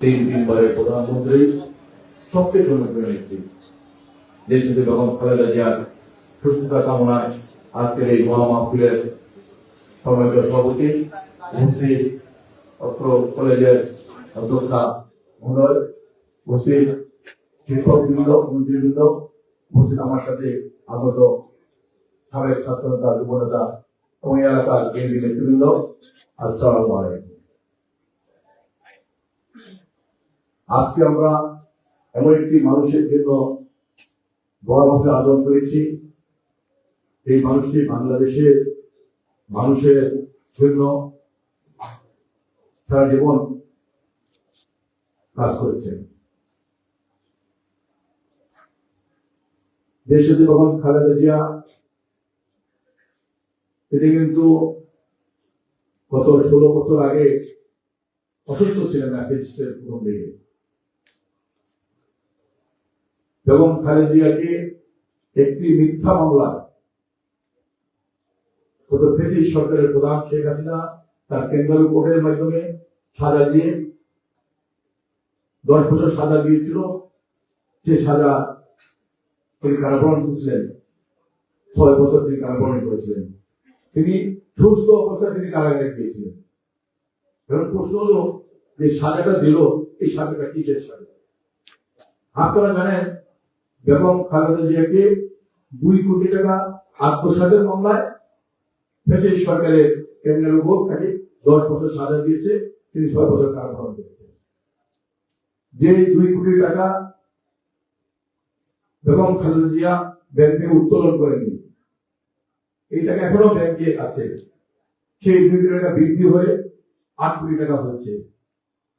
তিন তিনবারের প্রধানমন্ত্রী, সবচেয়ে জনপ্রিয় নেত্রী। দেশটিতে বেগম খালেদা জিয়ার সুস্থতা কামনায় আজকের এই মহা মাহফিলের সভাপতি, মুন্সি অত্র কলেজের অধ্যক্ষা মহোদয় উপস্থিত শিক্ষকবৃন্দ, মন্ত্রীবৃন্দ উপস্থিত আমার সাথে আগত সাবেক ছাত্রনেতা যুবনেতা এবং এলাকার কেন্দ্রীয় নেতৃবৃন্দ, আসসালামু আলাইকুম। আজকে আমরা এমন একটি মানুষের জন্য বড়ভাবে আদর করেছি। এই মানুষটি বাংলাদেশের মানুষের জন্য সারা জীবন কাজ করেছেন। দেশে যখন খালেদা জিয়া, তিনি কিন্তু গত ষোলো বছর আগে অসুস্থ ছিলেন অ্যাপেন্ডিক্সের প্রথম দিকে। বেগম খালেদা জিয়াকে একটি মিথ্যা মামলা গত সরকারের প্রধান শেখ হাসিনা তার কেন্দ্রীয় কোর্টের মাধ্যমে সাজা দিয়ে, দশ বছর সাজা দিয়েছিল, সে সাজা তিনি কারাবরণ করছিলেন। ছয় বছর তিনি কারাবরণ করেছিলেন। তিনি সুস্থ অবস্থায় তিনি কারাগারে গিয়েছিলেন। এখন প্রশ্ন হলো যে সাজাটা দিল, এই সাজাটা কিসের সাজা? আপনারা জানেন বেগম খালেদা জিয়াকে দুই কোটি টাকা আত্মসাতের মামলায় দেশের সরকারের কেন্দ্রের উপর তাকে দশ বছর সাজা দিয়েছে, তিনি ছয় বছর কারাবরণ করেছেন যে দুই কোটি টাকা বেগম খালেদা জিয়া ব্যাংকে উত্তোলন করেনি, এই টাকা এখনও ব্যাংকে আছে। সেই দুই কোটি টাকা বৃদ্ধি হয়ে আট কোটি টাকা হচ্ছে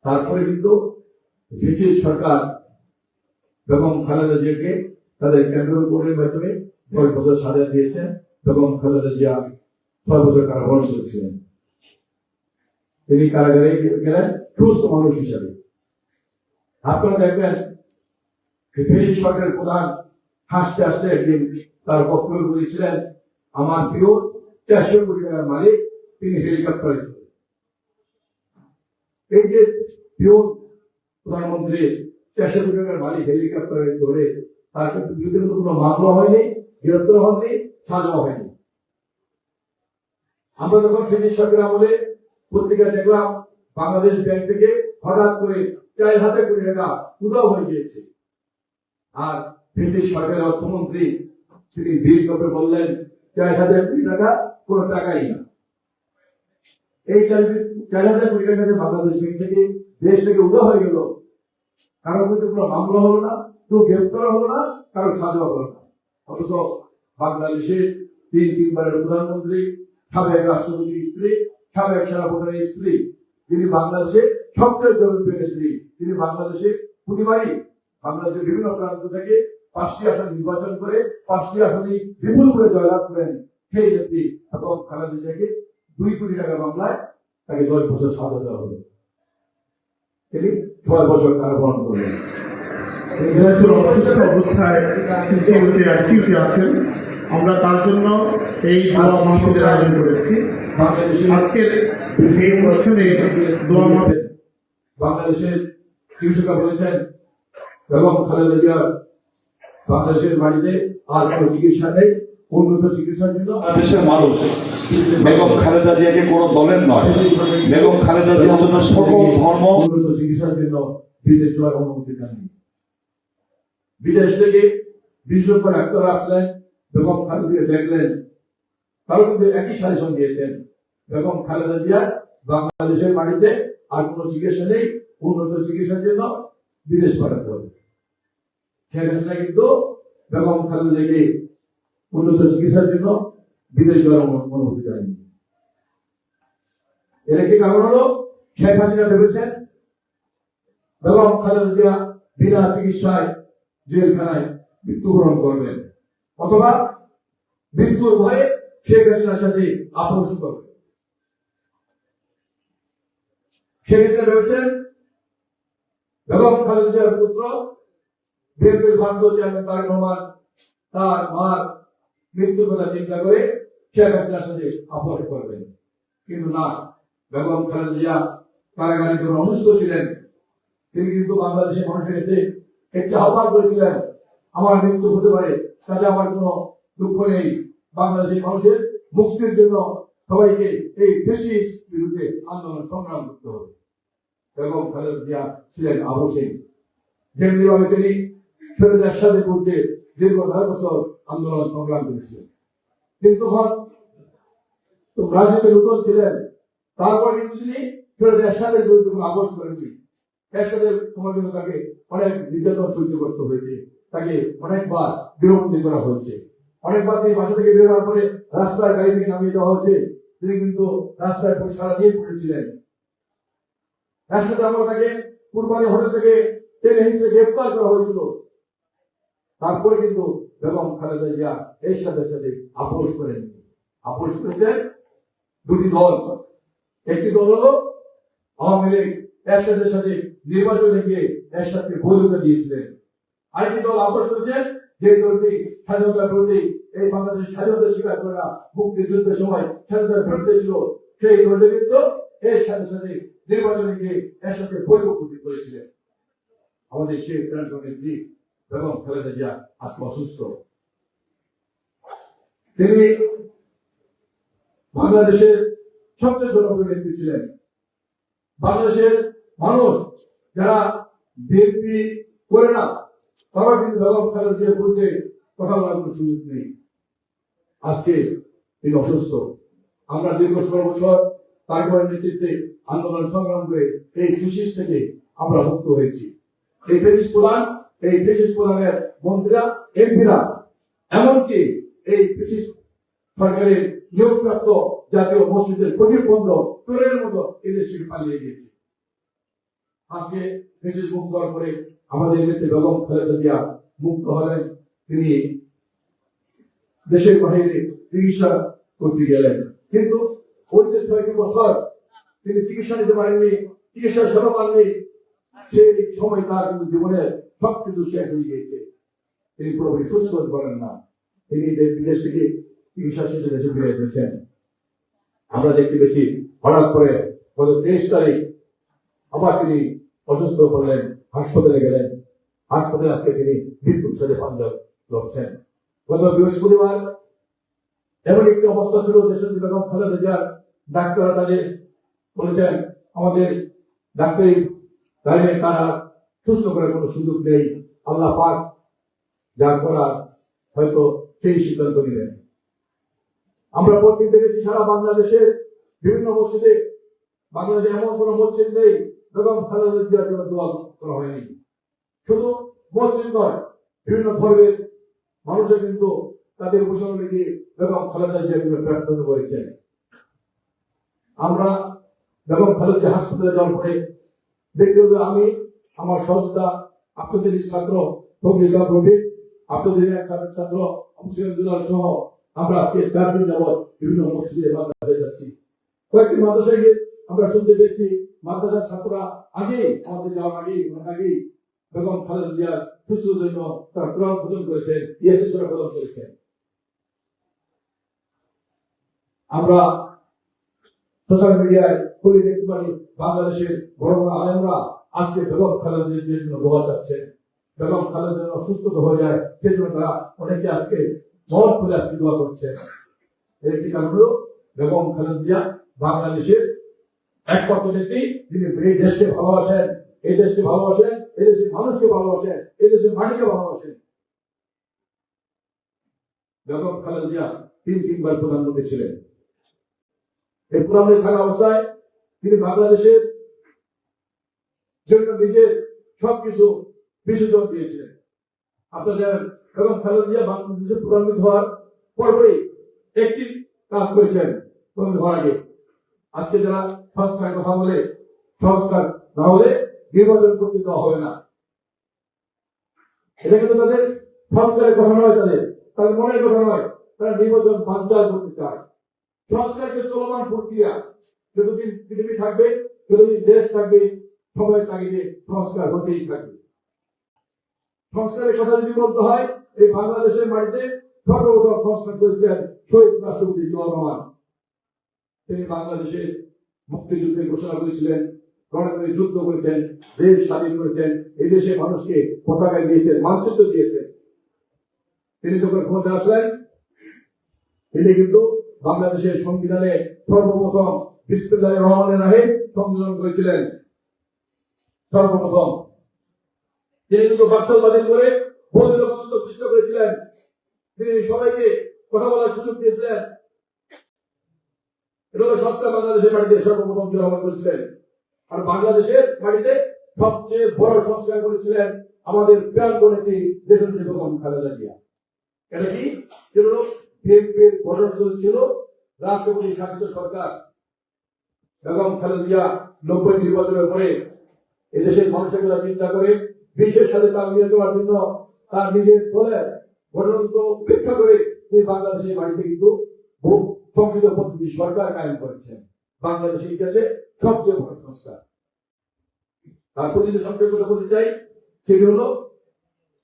তারপরে কিন্তু ব্রিটিশ সরকার বেগম খালেদা জিয়াকে তাদের কেন্দ্রীয় কোর্টের মাধ্যমে দশ বছর সাজা দিয়েছেন। বেগম খালেদা জিয়া ছয় বছর কারাবরণ করেছিলেন। তিনি কারাগারে গেলেন সুস্থ মানুষ হিসাবে। আপনারা দেখবেন ব্রিটিশ সরকারের প্রধান হাসতে হাসতে একদিন তার বক্তব্য বলেছিলেন, আমার প্রিয় চারশো কোটি টাকার মালিক, তিনি হেলিকপ্টারে এই যে প্রিয় প্রধানমন্ত্রী চারশো কোটি টাকার মালিক হেলিকপ্টারে চলে তার বিরুদ্ধে কোনো মামলা হয়নি গ্রেপ্তার হয়নি সাজা হয়নি। আমরা যখন ব্রিটিশ সরকার আমলে পত্রিকায় দেখলাম, বাংলাদেশ ব্যাংক থেকে হঠাৎ করে চার হাজার কোটি টাকা উদাও হয়ে গিয়েছে। আর ব্রিটিশ সরকারের অর্থমন্ত্রী তিনি বিল করে বললেন, চার হাজার কোটি টাকা কোনো টাকাই না। এই চার হাজার কোটি টাকা বাংলাদেশ ব্যাংক থেকে দেশ থেকে উদা হয়ে গেল কারোর মধ্যে কোনো মামলা হলো না কেউ গ্রেপ্তার হলো না, কারোর সাজা হলো না। অথচ বাংলাদেশের তিন তিনবারের প্রধানমন্ত্রী, সাবেক রাষ্ট্রপতির স্ত্রী, সাবেক সেনাপ্রধানের স্ত্রী, তিনি বাংলাদেশের সবচেয়ে জনপ্রিয় নেত্রী। তিনি বাংলাদেশের প্রতিবারই বাংলাদেশের বিভিন্ন প্রান্ত থেকে পাঁচটি আসন নির্বাচন করে, পাঁচটি আসনে বিপুল করে জয়লাভ করেন সেই নেত্রী। এবং খালেদা জিয়াকে দুই কোটি টাকা মামলায় তাকে দশ বছর সাজা দেওয়া হলো। তিনি ছয় বছর কারাবরণ করলেন। অবস্থায় আছেন। আমরা তার জন্য এই দোয়া মাহফিলের আয়োজন করেছি। বাংলাদেশের আজকের এই অনুষ্ঠানে দোয়া মাহফিল বাংলাদেশের কৃষকরা বলেছেন বেগম খালেদা জিয়া বাংলাদেশের বাড়িতে আর কোনো চিকিৎসা নেই। উন্নত চিকিৎসার জন্য বাংলাদেশের মানুষ বেগম খালেদা জিয়াকে কোনো দলের নয়। বেগম খালেদা জিয়ার জন্য সকল ধর্ম উন্নত চিকিৎসার জন্য বিদেশ যাওয়ার অনুমতি দেননি বিদেশ থেকে বিশেষজ্ঞ ডাক্তার আসলেন বেগম খালেদা দেখলেন। তারা কিন্তু একই সাজেশন দিয়েছেন। বেগম খালেদা জিয়া বাংলাদেশের বাড়িতে আর কোনো চিকিৎসা নেই উন্নত চিকিৎসার জন্য বিদেশ পাঠাতে হবে। শেখ হাসিনা কিন্তু? বেগম খালেদাকে উন্নত চিকিৎসার জন্য বিদেশ যাওয়ার অনুমতি দেয়নি এর একটি কারণ হলো? শেখ হাসিনা ভেবেছেন, বেগম খালেদা জিয়া বিনা চিকিৎসায় জেলখানায় মৃত্যুবরণ করবেন, অথবা মৃত্যুর ভয়ে শেখ হাসিনার সাথে আপোষ করবেন। শেখ হাসিনা ভেবেছেন, বেগম খালেদা জিয়ার পুত্র বিএনপির ভারত চেয়ারম্যান তার মার মৃত্যুর কথা চিন্তা করে শেখ হাসিনার সাথে আপোষ করবেন। কিন্তু না, বেগম খালেদা কারাগারে যখন অসুস্থ ছিলেন। তিনি কিন্তু বাংলাদেশের মানুষের কাছে একটি আহ্বান করেছিলেন, আমার মৃত্যু হতে পারে, তাতে আমার কোনো দুঃখ নেই। বাংলাদেশের মানুষের মুক্তির জন্য সবাইকে এই ফেসিস বিরুদ্ধে আন্দোলন সংগ্রাম করতে হবে। এবং খালেদা ছিলেন আবশ্যিক যেমনিভাবে তিনি ফেরত সাথে করতে দীর্ঘ বছর আন্দোলন সংগ্রাম করেছিলেন কিন্তু তখন তো রাজনীতি নতুন ছিলেন, তারপর তিনি বিরুদ্ধে আপোষ করেননি। তাকে অনেক নির্যাতন সহ্য করতে হয়েছে। তাকে অনেকবার বিরক্তি করা হয়েছে। অনেকবার তিনি বাসা থেকে বের হওয়ার পরে রাস্তায় গাড়ি থেকে নামিয়ে দেওয়া হয়েছে। তিনি কিন্তু রাস্তায় দিয়ে পড়েছিলেন। এরশাদের আমরা তাকে কুরবানি হোটেল থেকে টেনে হিসেবে গ্রেফতার করা হয়েছিল। তারপরে কিন্তু বেগম খালেদা জিয়া এর সাথে সাথে আপোষ করেন আপোষ করেছেন দুটি দল। একটি দল হলো আওয়ামী লীগ এরশাদের সাথে সাথে নির্বাচনে গিয়ে এরশাদকে বৈধতা দিয়েছিলেন। আরেকটি দল আপোষ করেছেন যে দলটি স্বাধীনতার প্রতি এই বাংলাদেশ স্বাধীনতা স্বীকার করে না মুক্তিযুদ্ধের সময় স্বাধীনতার বিরুদ্ধে ছিল। সেই দলটি কিন্তু এর সাথে সাথে নির্বাচনে গিয়ে এর সাথে বৈধ করেছিলেন। আমাদের সেই নেত্রী বেগম খালেদা জিয়া আজকে অসুস্থ। তিনি বাংলাদেশের সবচেয়ে জনপ্রিয় ব্যক্তি ছিলেন। বাংলাদেশের মানুষ যারা বিএনপি করে না তারা কিন্তু বেগম খালেদা জিয়ার বিরুদ্ধে কথা বলার কোনো সুযোগ নেই। আজকে তিনি অসুস্থ। আমরা দীর্ঘ ষোলো বছর তারপরে নেতৃত্বে আন্দোলন সংগ্রাম করে এই কৃষি থেকে আমরা মুক্ত হয়েছি। এই ব্রিটিশ প্রধান এই ব্রিটিশ প্রধানের মন্ত্রীরা, এমপিরা, এমনকি এই ব্রিটিশ সরকারের নিয়োগপ্রাপ্ত জাতীয় মসজিদের প্রতিবন্ধ চোরের মতো এই দেশ থেকে পালিয়ে গিয়েছে। আজকে ব্রিটিশ মুক্ত পরে আমাদের নেত্রী বেগম খালেদা জিয়া মুক্ত হলেন। তিনি দেশের বাহিরে চিকিৎসা করতে গেলেন। কিন্তু ওই যে ছয়টি বছর তিনি চিকিৎসা নিতে পারেননি চিকিৎসা সেবা পাননি। সেই সময় তার কিন্তু জীবনের সবকিছু শেষ হয়ে গিয়েছে। তিনি পুরোপুরি সুস্থ হতে পারেন না। তিনি বিদেশ থেকে চিকিৎসা শেষে দেশে ফিরে এসেছেন। আমরা দেখতে পেয়েছি, হঠাৎ করে গত তেইশ তারিখ আবার তিনি অসুস্থ করলেন হাসপাতালে গেলেন। হাসপাতালে আজকে তিনি মৃত্যুর সাথে পাঞ্জাব লড়ছেন। গত বৃহস্পতিবার এমন একটি অবস্থা ছিল দেশের বেগম খালেদা ডাক্তাররা তাদের বলেছেন, আমাদের ডাক্তারি লাইনে তারা সুস্থ করার কোনো সুযোগ নেই। আল্লাহ পাক যা করার হয়তো সেই সিদ্ধান্ত নেবেন আমরা প্রত্যেক দেখেছি সারা বাংলাদেশের বিভিন্ন মসজিদে, বাংলাদেশে এমন কোনো মসজিদ নেই, বেগম খালেদা জিয়ার জন্য দোয়া করা হয়নি। শুধু মসজিদ নয়, বিভিন্ন ধর্মের মানুষের কিন্তু তাদের মুসলমানকে দিয়ে বেগম খালেদা জিয়ার জন্য প্রার্থনা করেছেন। আমরা বেগম খালেদা হাসপাতালে যাওয়ার পরে ব্যক্তিগত আমি আমার সহযোগিতা আপনাদের ছাত্র আপনাদের ছাত্র সহ আমরা আজকে চার দিন যাবৎ বিভিন্ন মসজিদে মাদ্রাসায় যাচ্ছি। কয়েকটি মাদ্রাসায় গিয়ে আমরা শুনতে পেয়েছি, মাদ্রাসার ছাত্ররা আমাদের যাওয়ার বেগম খালেদা জিয়ার জন্য প্রদান সূরা প্রদান আমরা সোশ্যাল মিডিয়ায় খুলে দেখতে পারি বাংলাদেশের বড় বড় আলেমরা আজকে বেগম খালেদা জিয়ার জন্য দোয়া চাচ্ছেন বেগম খালেদা যেন অসুস্থ হয়ে যায় সেজন্য তারা অনেকে আজকে মত করে আজকে দোয়া করছেন এর একটি কারণ হলো বেগম খালেদা জিয়া বাংলাদেশের একমাত্র নেত্রী, যিনি এই দেশকে ভালোবাসেন, এই দেশকে ভালোবাসেন, এই দেশের মানুষকে ভালোবাসেন, এই দেশের মাটিকে ভালোবাসেন। বেগম খালেদা জিয়া তিন তিনবার প্রধানমন্ত্রী ছিলেন। এই প্রধানমন্ত্রী থাকা অবস্থায় তিনি বাংলাদেশের জন্য নিজের সবকিছু বিসর্জন দিয়েছিলেন। বাংলাদেশের প্রধানমন্ত্রী হওয়ার পরপরই একটি কাজ করেছেন আগে। আজকে যারা সংস্কারের কথা বলে সংস্কার না হলে নির্বাচন করতে দেওয়া হবে না। এটা কিন্তু তাদের সংস্কারের কথা নয় তাদের তাদের মনের কথা নয়। তারা নির্বাচন বাঞ্চাল করতে চায় সংস্কারকে চলমান প্রক্রিয়া যতদিন পৃথিবী থাকবে, যতদিন দেশ থাকবে, সময়ের তাগিদে সংস্কার হতেই থাকবে। সংস্কারের কথা যদি বলতে হয়, এই বাংলাদেশের মাটিতে সর্বপ্রথম সংস্কার করেছিলেন শহীদ রাষ্ট্রপতি তিনি বাংলাদেশের মুক্তিযুদ্ধের ঘোষণা করেছিলেন রণাঙ্গনে যুদ্ধ করেছেন, দেশ স্বাধীন করেছেন, এই দেশে মানুষকে পতাকা দিয়েছেন, মানচিত্র দিয়েছেন। তিনি যখন ক্ষমতা আসলেন, তিনি কিন্তু বাংলাদেশের সংবিধানে সর্বপ্রথম বিসমুল্লাহ রহমানের রাহে সংযোজন করেছিলেন। সর্বপ্রথম তিনি কিন্তু বাতিল করে প্রতিষ্ঠা করেছিলেন, তিনি সবাইকে কথা বলার সুযোগ দিয়েছিলেন। এটা সবটা বাংলাদেশের বাড়িতে সর্বপ্রথম রহমান করেছিলেন। আর বাংলাদেশের বাড়িতে সবচেয়ে বড় সংস্কার করেছিলেন আমাদের দেশনেত্রী বেগম খালেদা জিয়া। কি? ঘটনা ছিল, রাষ্ট্রপতি শাসিত সরকার বেগম খালেদা জিয়া নব্বই নির্বাচনের পরে এদেশের মানুষের কথা চিন্তা করে বিশ্বের সাথে তাল মিলিয়ে দেওয়ার জন্য তার নিজের দলের গণতন্ত্র উপেক্ষা করে তিনি বাংলাদেশের বাড়িতে কিন্তু সংসদ পদ্ধতি সরকার কায়েম করেছেন। বাংলাদেশের ইতিহাসে সবচেয়ে বড় সংস্কার। তার প্রতিটি সংক্ষেপ কথা বলতে চাই, সেটি হলো,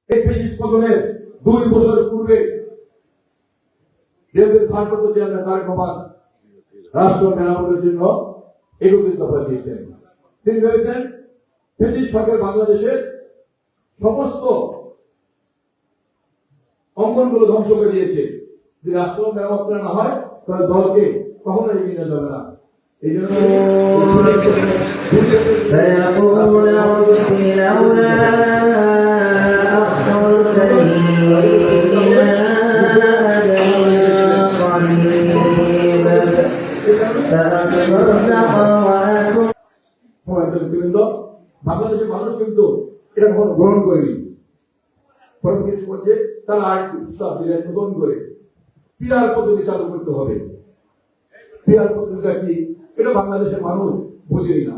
এই ফেসিস পতনের দুই বছর পূর্বে বিএনপির ভারপ্রাপ্ত চেয়ারম্যান তারেক রহমান রাষ্ট্র মেরামতের জন্য একত্রিত দফা দিয়েছেন তিনি ভেবেছেন ব্রিটিশ সরকার বাংলাদেশের সমস্ত অঙ্গনগুলো ধ্বংস করে দিয়েছে যদি রাষ্ট্র মেরামত করা না হয় তাহলে দলকে কখনো এগিয়ে নিয়ে যাবে না এই জন্য فيقول رب لولا أخرتني إلى বৃন্দ বাংলাদেশের মানুষ কিন্তু এটা কখনো গ্রহণ করেনি। বরং কিছু মধ্যে তারা আর উৎসাহ দিলেন নতুন করে। পিলার পদ্ধতি চালু করতে হবে। পিলার পদ্ধতিটা কি? এটা বাংলাদেশের মানুষ বোঝেই না।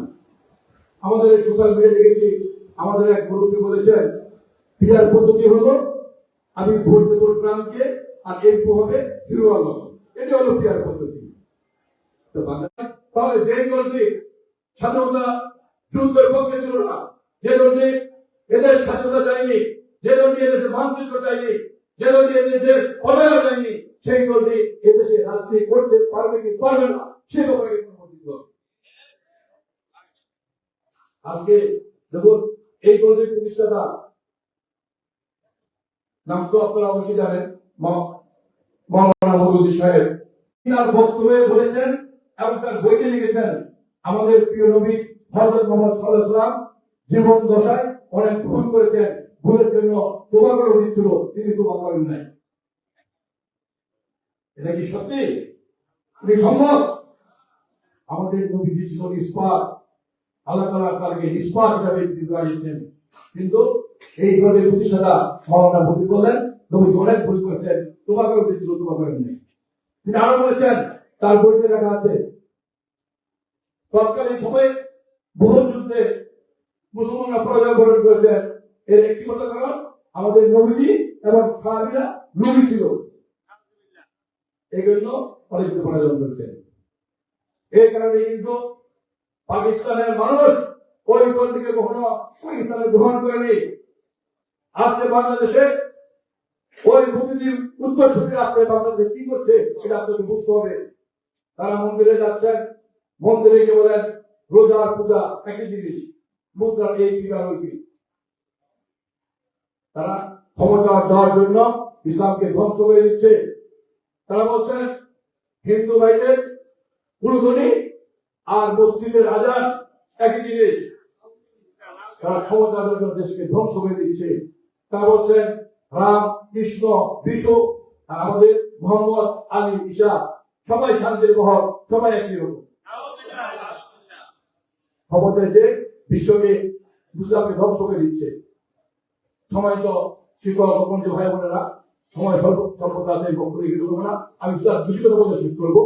আমাদের সোশ্যাল মিডিয়া দেখেছি, আমাদের এক মুরব্বী বলেছেন, পিলার পদ্ধতি হলো, আমি ভোট দেবো ট্রাম্পকে, আর এরপর হবে হিরো আলম। এটি হলো পিয়ার পদ্ধতি। যে দলটি স্বাধীনতা যুদ্ধের পক্ষে ছিল না, যে দলটি এদের স্বাধীনতা চাইনি, যে দলটি এদেশে মানচিত্র চাইনি, যে দলটি এদেশে অবহেলা চাইনি, সেই দলটি এদেশে রাজনীতি করতে পারবে কি পারবে না, সে ব্যাপারে। আজকে যখন এই দলের প্রতিষ্ঠাতা নাম তো আপনারা অবশ্যই জানেন মৌলানা মধুদ্দিন সাহেব বক্তব্যে বলেছেন এবং তার বইতে লিখেছেন আমাদের প্রিয় নবী হজরত মোহাম্মদ সাল্লাহ সাল্লাম জীবন দশায় অনেক ভুল করেছেন, ভুলের জন্য তোবা করা উচিত ছিল, তিনি তোবা করেন নাই। এটা কি সত্যি? সম্ভব? আমাদের নবী ছিল ইস্পাত আল্লাহ তালা তাকে ইস্পাত হিসাবে আসছেন কিন্তু এই ধরনের প্রতিষ্ঠাতা মৌলানা ভর্তি করলেন নবী অনেক ভুল করেছেন তোবা করা উচিত ছিল তোবা করেন নাই। তিনি আরও বলেছেন তার বইতে লেখা আছে, তৎকালীন সময়ে বহু যুদ্ধে মুসলমানরা পরাজয় বরণ করেছেন এর একটি মাত্র কারণ, আমাদের নবীজি এবং সাহাবিরা নবী ছিল। এই জন্য অনেক এই কারণে কিন্তু পাকিস্তানের মানুষ ওই দলটিকে কখনো পাকিস্তানে গ্রহণ করেনি আজকে বাংলাদেশে ওই মুক্তির উত্তরসূরি রাস্তায় বাংলাদেশে কি করছে, এটা আপনাকে বুঝতে হবে। তারা মন্দিরে যাচ্ছেন, মন্দিরে গিয়ে বলেন, রোজা পূজা একই জিনিস মুদ্রার এই পিতার ওই পিঠ। তারা ক্ষমতা দেওয়ার জন্য ইসলামকে ধ্বংস করে দিচ্ছে। তারা বলছেন, হিন্দু ভাইদের গুরুধ্বনি আর মসজিদের আজান একই জিনিস। তারা ক্ষমতা জন্য দেশকে ধ্বংস করে দিচ্ছে। তারা বলছেন, রাম, কৃষ্ণ আর আমাদের মোহাম্মদ আলী ঈশা সবাই শান্তির বহর সবাই একই রকম খবর যে বিশ্বকে ইসলামকে ধ্বংস করে দিচ্ছে। সময় তো শিক্ষক অপন্ত ভাই বোনেরা, সময় স্বল্প, স্বল্পতা করব না। আমি বলে শেষ করব।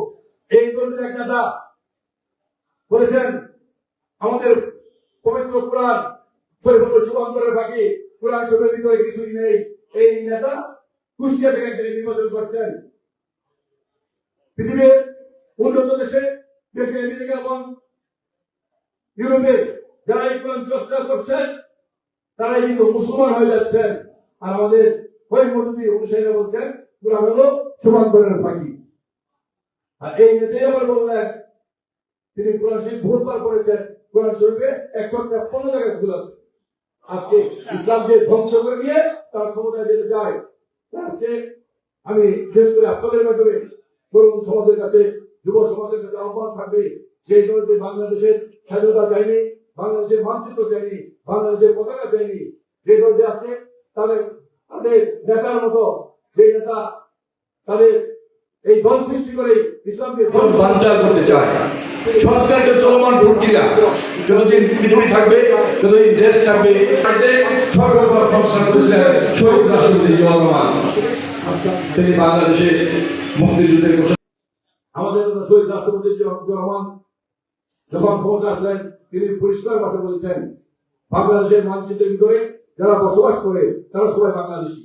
এই ধরনের এক নেতা বলেছেন, আমাদের পবিত্র কোরআন সুবন্তরের বাকি কোরআন শরীফের ভিতরে কিছুই নেই। এই নেতা কুষ্টিয়া থেকে নির্বাচন করছেন। পৃথিবীর উন্নত দেশে দেশে আমেরিকা এবং ইউরোপে যারা করছেন, তারা কিন্তু মুসলমান হয়ে যাচ্ছেন। আর আমাদের ওই মূর্তি অনুসারীরা বলছেন হলো সুবন্তরের বাকি আর এই নেতাই আবার বললেন, তিনি কোরআন শরীফ বহুতবার পড়েছেন। কোরআন শরীফে একশো তেপ্পান্ন জায়গায় ভুল আছে। আজকে ইসলামকে ধ্বংস করে দিয়ে তার ক্ষমতায় যেতে চায়। আজকে আমি বিশেষ করে আপনাদের মাধ্যমে তরুণ সমাজের কাছে যুব সমাজের কাছে আহ্বান থাকবে যে দলটি বাংলাদেশের স্বাধীনতা চাইনি বাংলাদেশের মানচিত্র চাইনি বাংলাদেশের পতাকা চাইনি। যে দলটি আছে তাদের তাদের নেতার মতো যে নেতা তাদের এই দল সৃষ্টি করে ইসলামকে বাঞ্চাল করতে চায়। সংস্কারকে চলমান প্রক্রিয়া যতদিন পৃথিবী থাকবে যতদিন দেশ থাকবে তাতে সংস্কার করেছিলেন শহীদ রাষ্ট্রপতি রহমান। তিনি বাংলাদেশে মুক্তিযুদ্ধের আমাদের শহীদ রাষ্ট্রপতি রহমান যখন ক্ষমতা আসলেন, তিনি পরিষ্কার ভাষা বলেছেন, বাংলাদেশের মানচিত্রের ভিতরে যারা বসবাস করে, তারা সবাই বাংলাদেশী।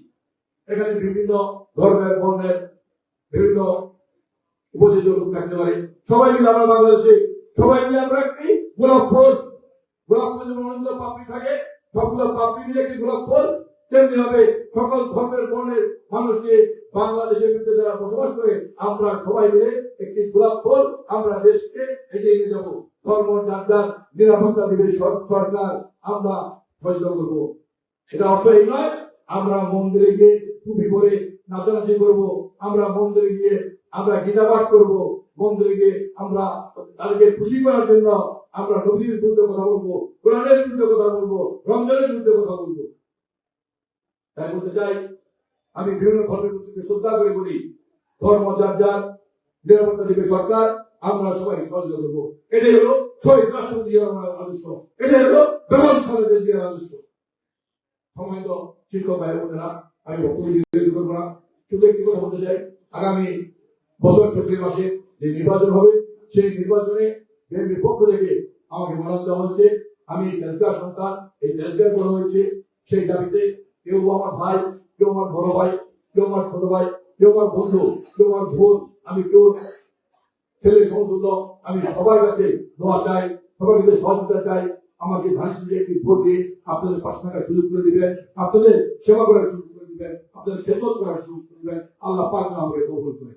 এখানে বিভিন্ন ধর্মের, বর্ণের, বিভিন্ন উপজাতীয় লোক থাকতে পারে। সবাই মিলে আমরা বাংলাদেশে, সবাই মিলে আমরা একটি গোলাপ ফুল গোলাপ ফুল যেমন অনেকগুলো পাপড়ি থাকে। সবগুলো পাপড়ি মিলে একটি গোলাপ ফুল তেমনি ভাবে সকল ধর্মের বর্ণের মানুষকে বাংলাদেশের ভিতরে যারা বসবাস করে আমরা সবাই মিলে একটি গোলাপ ফুল আমরা দেশকে এগিয়ে নিয়ে যাব। ধর্ম যার নিরাপত্তা দিবে সরকার আমরা সচেতন করব। এটা অর্থ এই নয়, আমরা মন্দিরে গিয়ে টুপি পরে নাচানাচি করব, আমরা মন্দিরে গিয়ে আমরা গীতা পাঠ করব, মন্দিরে গিয়ে আমরা তাদেরকে খুশি করার জন্য আমরা নবীর বিরুদ্ধে কথা বলব, কোরআনের বিরুদ্ধে কথা বলব, রমজানের বিরুদ্ধে কথা বলব। তাই বলতে চাই, আমি বিভিন্ন ধর্মের প্রতি শ্রদ্ধা করে বলি, ধর্ম যার যার, নিরাপত্তা দিবে সরকার, আমরা সবাই সহযোগিতা করব। এটাই হলো শহীদ রাষ্ট্রপতি আদর্শ। এটাই হলো খালেদা জিয়ার আদর্শ। সময় তো শিক্ষক ভাই বোনেরা, আমি বক্তব্য করব না। শুধু একটি কথা বলতে চাই, আগামী বছর ফেব্রুয়ারি মাসে যে নির্বাচন হবে, সেই নির্বাচনে বিএনপির পক্ষ থেকে আমাকে দেওয়া হচ্ছে। আমি দেশগার সন্তান, এই দেশগার বড় হয়েছে। সেই দাবিতে কেউ আমার ভাই, কেউ আমার বড় ভাই, কেউ আমার ছোট ভাই, কেউ আমার বন্ধু, কেউ আমার বোন, আমি কেউ ছেলে সমতুল্য, আমি সবার কাছে দোয়া চাই, সবার কাছে সহযোগিতা চাই। আমাকে ধানসিংহে একটি ভোট দিয়ে আপনাদের পাশে থাকার সুযোগ করে দিবেন, আপনাদের সেবা করার সুযোগ করে দিবেন, আপনাদের খেদমত করার সুযোগ করে দিবেন। আল্লাহ পাক যেন আমাকে কবুল করে।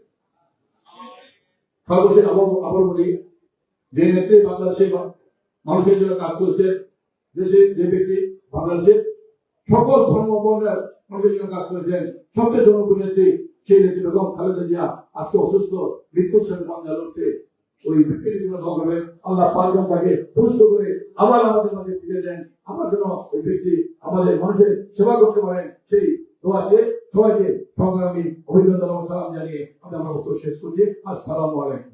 সর্বশেষ আবার বলি, যে নেত্রী বাংলাদেশে মানুষের জন্য কাজ করেছে দেশে যে ব্যক্তি বাংলাদেশে সকল ধর্ম বর্ণের মানুষের কাজ করেছেন। সবচেয়ে জনপ্রিয় নেত্রী সেই নেত্রী বেগম খালেদা জিয়া আজকে অসুস্থ, মৃত্যুর বাংলা লড়ছে। ওই ব্যক্তির জন্য করবেন। আল্লাহ পাঁচজন তাকে সুস্থ করে আবার আমাদের মাঝে ফিরে দেন। আমার জন্য ওই ব্যক্তি আমাদের মানুষের সেবা করতে পারেন, সেই দোয়াতে সবাইকে সংগ্রামী অভিনন্দন সালাম জানিয়ে আমি আমার বক্তব্য শেষ করছি। আসসালামু আলাইকুম।